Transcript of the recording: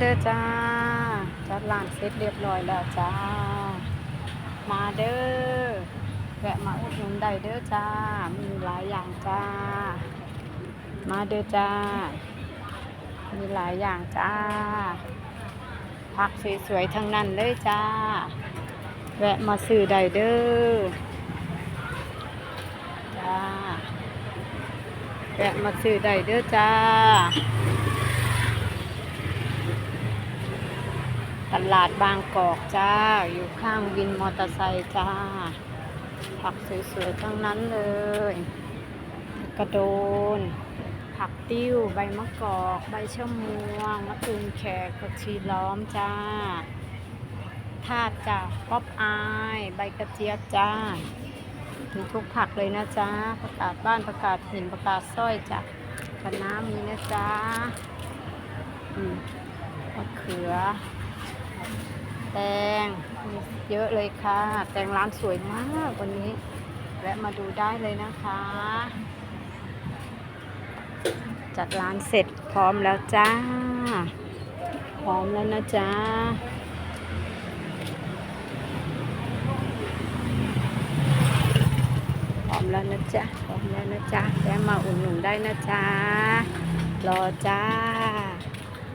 เด้อจ้า จัดร้านเสร็จเรียบร้อยแล้วจ้า มาเด้อ แวะมาอุดหนุนได้เด้อจ้า มีหลายอย่างจ้า มาเด้อจ้า มีหลายอย่างจ้า ผักสวยๆทั้งนั้นเลยจ้า แวะมาซื้อได้เด้อ จ้า แวะมาซื้อได้เด้อจ้า ตลาดบางกอกจ้า อยู่ข้างวินมอเตอร์ไซค์จ้า ผักสวยๆทั้งนั้นเลย กระโดน ผักติ้ว ใบมะกอก ใบชะมวง มะตูมแขกผักชีล้อมจ้าทาดจ้าป๊อปอาย ใบกระเจี๊ยบจ้ามีทุกผักเลยนะจ๊ะประกาศบ้านประกาศหินประกาศสร้อยจ้ะคะน้ามีนะจ๊ะอืมมะเขือ แตงมีเยอะเลยค่ะ แตงร้านสวยมากวันนี้แวะมาดูได้เลยนะคะ จัดร้านเสร็จพร้อมแล้วจ้า พร้อมแล้วนะจ๊ะพร้อมแล้วนะจ๊ะพร้อมแล้วนะจ๊ะแวะมาอุ่นหนุนได้นะจ๊ะรอจ้า